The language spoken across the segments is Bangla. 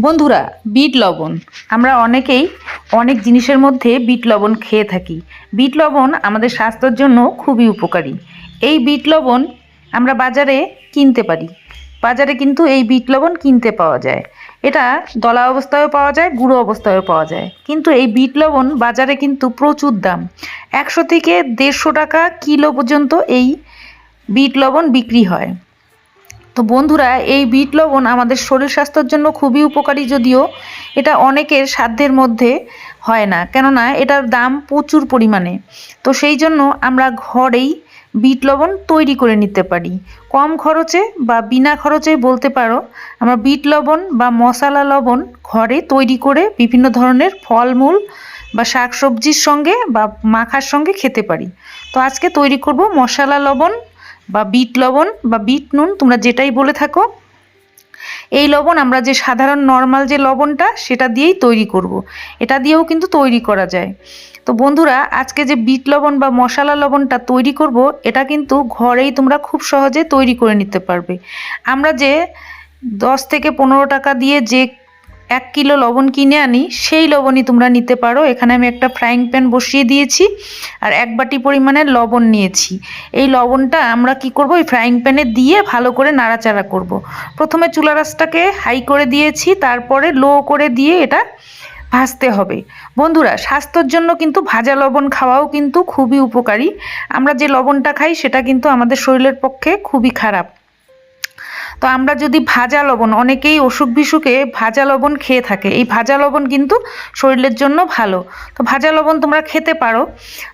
বন্ধুরা, বিট লবণ। আমরা অনেকেই অনেক জিনিসের মধ্যে বিট লবণ খেয়ে থাকি। বিট লবণ আমাদের স্বাস্থ্যের জন্য খুবই উপকারী। এই বিট লবণ আমরা বাজারে কিনতে পারি। বাজারে কিন্তু এই বিট লবণ কিনতে পাওয়া যায়। এটা দলা অবস্থায়ও পাওয়া যায়, গুঁড়ো অবস্থায়ও পাওয়া যায়। কিন্তু এই বিট লবণ বাজারে কিন্তু প্রচুর দাম। একশো থেকে দেড়শো টাকা কিলো পর্যন্ত এই বিট লবণ বিক্রি হয়। তো বন্ধুরা, এই বিট লবণ আমাদের শরীর স্বাস্থ্যের জন্য খুবই উপকারী যদিও এটা অনেকের সাধ্যের মধ্যে হয় না। কেননা এটার দাম প্রচুর পরিমাণে। তো সেই জন্য আমরা ঘরেই বিট লবণ তৈরি করে নিতে পারি। কম খরচে বা বিনা খরচে বলতে পারো, আমরা বিট লবণ বা মশলা লবণ ঘরে তৈরি করে বিভিন্ন ধরনের ফলমূল বা শাকসবজির সঙ্গে বা মাখার সঙ্গে খেতে পারি। তো আজকে তৈরি করব মশলা লবণ বা বিট লবণ বা বিট নুন, তোমরা যেটাই বলে থাকো। এই লবণ আমরা যে সাধারণ নর্মাল যে লবণটা, সেটা দিয়েই তৈরি করব। এটা দিয়েও কিন্তু তৈরি করা যায়। তো বন্ধুরা, আজকে যে বিট লবণ বা মশলা লবণটা তৈরি করব, এটা কিন্তু ঘরেই তোমরা খুব সহজে তৈরি করে নিতে পারবে। আমরা যে দশ থেকে পনেরো টাকা দিয়ে যে এক কিলো লবণ কিনে আনি, সেই লবণই তোমরা নিতে পারো। এখানে আমি একটা ফ্রাইং প্যান বসিয়ে দিয়েছি আর এক বাটি পরিমাণে লবণ নিয়েছি। এই লবণটা আমরা কি করব? এই ফ্রাইং প্যানে দিয়ে ভালো করে নাড়াচাড়া করব। প্রথমে চুলা রাসটাকে হাই করে দিয়েছি, তারপরে লো করে দিয়ে এটা ভাজতে হবে। বন্ধুরা, স্বাস্থ্যর জন্য কিন্তু ভাজা লবণ খাওয়াও কিন্তু খুবই উপকারী। আমরা যে লবণটা খাই, সেটা কিন্তু আমাদের শরীরের পক্ষে খুবই খারাপ। তো আমরা যদি ভাজা লবণ, অনেকেই অসুখ বিসুখে ভাজা লবণ খেয়ে থাকে। এই ভাজা লবণ কিন্তু শরীরের জন্য ভালো। তো ভাজা লবণ তোমরা খেতে পারো।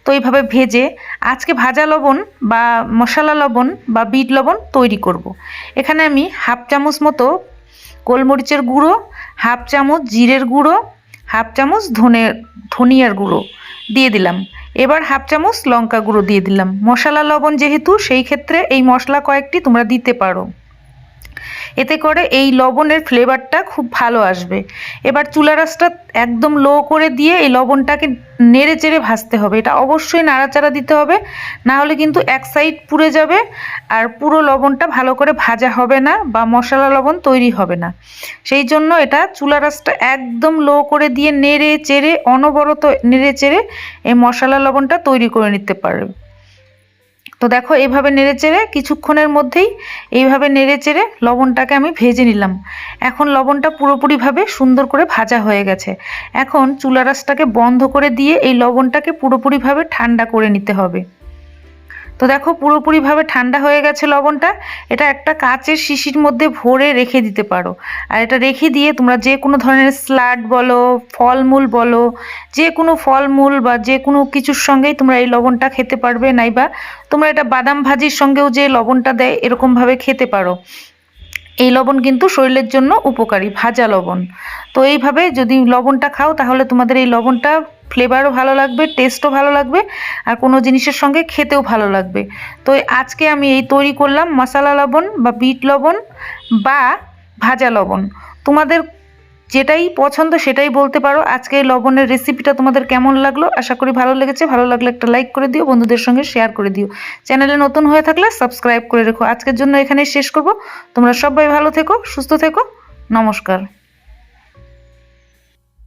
তো এইভাবে ভেজে আজকে ভাজা লবণ বা মশলা লবণ বা বিট লবণ তৈরি করব। এখানে আমি হাফ চামচ মতো গোলমরিচের গুঁড়ো, হাফ চামচ জিরের গুঁড়ো, হাফ চামচ ধনে, ধনিয়ার গুঁড়ো দিয়ে দিলাম। এবার হাফ চামচ লঙ্কা গুঁড়ো দিয়ে দিলাম। মশলা লবণ যেহেতু, সেই ক্ষেত্রে এই মশলা কয়েকটি তোমরা দিতে পারো। এতে করে এই লবণের ফ্লেভারটা খুব ভালো আসবে। এবার চুলা রাসটা একদম লো করে দিয়ে এই লবণটাকে নেড়ে চেড়ে ভাজতে হবে। এটা অবশ্যই নাড়াচাড়া দিতে হবে, না হলে কিন্তু এক সাইড পুড়ে যাবে আর পুরো লবণটা ভালো করে ভাজা হবে না বা মশলা লবণ তৈরি হবে না। সেই জন্য এটা চুলা রাসটা একদম লো করে দিয়ে নেড়ে চেড়ে অনবরত নেড়ে চেড়ে এই মশলা লবণটা তৈরি করে নিতে পারবে। তো দেখো এইভাবে নেড়ে চেড়ে কিছুক্ষণের মধ্যেই এইভাবে নেড়ে চেড়ে লবণটাকে আমি ভেজে নিলাম। এখন লবণটা পুরোপুরিভাবে সুন্দর করে ভাজা হয়ে গেছে। এখন চুলা রাসটাকে বন্ধ করে দিয়ে এই লবণটাকে পুরোপুরিভাবে ঠান্ডা করে নিতে হবে। তো দেখো পুরোপুরিভাবে ঠান্ডা হয়ে গেছে লবণটা। এটা একটা কাচের শিশির মধ্যে ভরে রেখে দিতে পারো। আর এটা রেখে দিয়ে তোমরা যে কোনো ধরনের স্লাড বলো, ফলমূল বলো, যে কোনো ফলমূল বা যে কোনো কিছুর সঙ্গেই তোমরা এই লবণটা খেতে পারবে নাইবা তোমরা এটা বাদাম ভাজির সঙ্গেও যে লবণটা দেয় এরকমভাবে খেতে পারো। এই লবণ কিন্তু শরীরের জন্য উপকারী, ভাজা লবণ। তো এইভাবে যদি লবণটা খাও, তাহলে তোমাদের এই লবণটা ফ্লেভারও ভালো লাগবে টেস্টও ভালো লাগবে, আর কোনো জিনিসের সঙ্গে খেতেও ভালো লাগবে। তো আজকে আমি এই তৈরি করলাম মশালা লবণ বা বিট লবণ বা ভাজা লবণ। তোমাদের যেটাই পছন্দ সেটাই বলতে পারো। আজকে এই লবণের রেসিপিটা তোমাদের কেমন লাগল? আশা করি ভালো লেগেছে। ভালো লাগলে একটা লাইক করে দিও, বন্ধুদের সঙ্গে শেয়ার করে দিও। চ্যানেলে নতুন হয়ে থাকলে সাবস্ক্রাইব করে রেখো। আজকের জন্য এখানে শেষ করব। তোমরা সবাই ভালো থেকো, সুস্থ থেকো। নমস্কার।